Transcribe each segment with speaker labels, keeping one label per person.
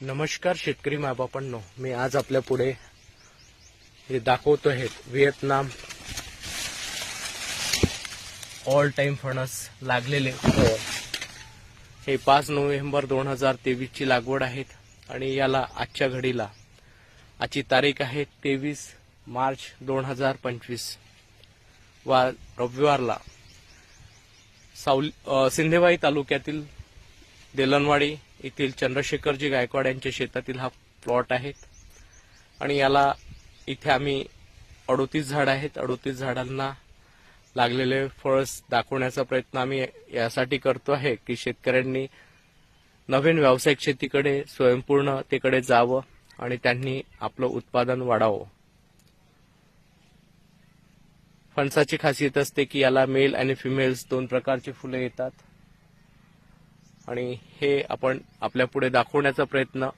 Speaker 1: नमस्कार शेतकरी मायबापांनो. मी आज आपल्या पुढे हे दाखवतो आहे व्हिएतनाम ऑल टाइम फणस लागलेले. हो. हे. पाच नोव्हेंबर दोन हजार तेवीसची लागवड आहेत आणि याला आजच्या घडीला आजची तारीख आहे तेवीस मार्च दोन हजार पंचवीस. वा रविवारला सावली सिंधेवाई तालुक्यातील देलनवाडी येथील चंद्रशेखरजी गायकवाड यांच्या शेतातील हा प्लॉट आहे. आणि याला इथे आम्ही अडोतीस झाड आहेत. अडोतीस झाडांना लागलेले फळ दाखवण्याचा प्रयत्न आम्ही यासाठी करतो आहे की शेतकऱ्यांनी नवीन व्यावसायिक शेतीकडे स्वयंपूर्णतेकडे जावं आणि त्यांनी आपलं उत्पादन वाढावं. फणसाची खासियत असते की याला मेल आणि फिमेल्स दोन प्रकारची फुले येतात. आणि हे आपण आपल्या पुढे दाखवण्याचा प्रयत्न.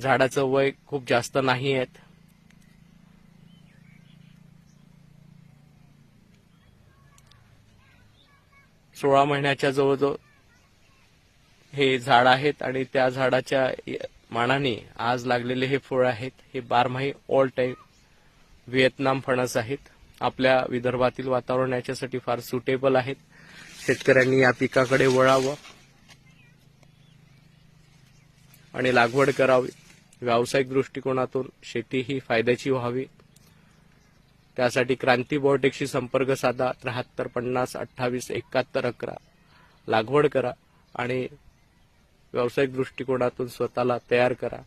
Speaker 1: झाडाचं वय खूप जास्त नाही आहेत. सोळा महिन्याच्या जवळजवळ हे झाड आहेत आणि त्या झाडाच्या मानाने आज लागलेले हे फळ आहेत. हे बारमाही ऑल टाईम व्हिएतनाम फणस आहेत. आपल्या विदर्भातील वातावरण याच्यासाठी फार सुटेबल आहेत. शेतकऱ्यांनी या पिकाकडे वळावं आणि लागवड करावी. व्यावसायिक दृष्टिकोनातून शेती ही फायद्याची व्हावी. त्यासाठी क्रांती बॉटेकशी संपर्क साधा. त्र्याहत्तर पन्नास अठ्ठावीस एकाहत्तर अकरा. लागवड करा आणि व्यावसायिक दृष्टिकोनातून स्वतःला तयार करा.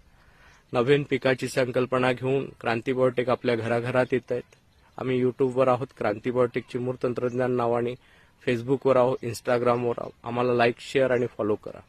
Speaker 1: नवीन पिकाची संकल्पना घेऊन क्रांती बॉटेक आपल्या घराघरात येत आहेत. आम्ही युट्यूबवर आहोत. क्रांती बॉटेकची मूळ तंत्रज्ञान नावाने फेसबुकवर आहो इंस्टाग्रामवर आहो. आम्हाला लाईक शेअर आणि फॉलो करा.